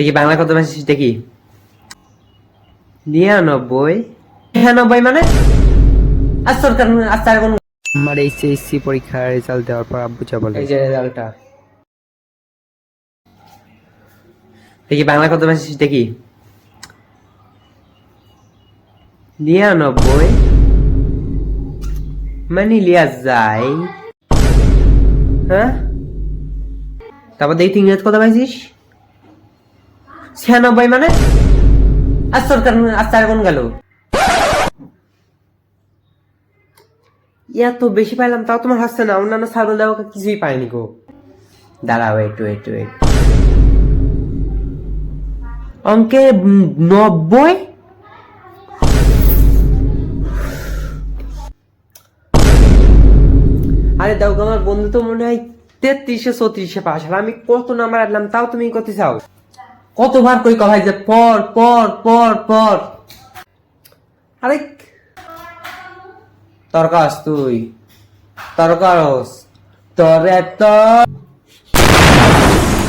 দেখি বাংলা কত পাইছিস দেখি। নিরানব্বই। নিরানব্বই মানে? আর সরকার কোন আমার এইচএসসি পরীক্ষার রেজাল্ট দেওয়ার পর আব্বু যা বলে। এই যে রেজাল্টটা। দেখি বাংলা কত পাইছিস দেখি। নিরানব্বই। মানে লিয়া যায়। হ্যাঁ? তারপর দেখি তুই ইংরেজ কত পাইছিস? ছিয়ানব্বই মানে? আর সরকার আচ্ছা কোন গেল। এত বেশি পাইলাম, তাও তোমার হাসছে না। অন্যান্য সার্ভে দেওয়া কিছুই পাইনি গো। দাঁড়াও একটু একটু একটু অঙ্কে নব্বই? আরে দাও আমার বন্ধু তো মনে হয় তেত্রিশে, চৌত্রিশে পাস আর আমি কত নাম্বার আনলাম, তাও তুমি কত চাও? কতবার কই কভাই যে পর পর পর পর। আরে তর্কাস তুই। তরকাস তরে তো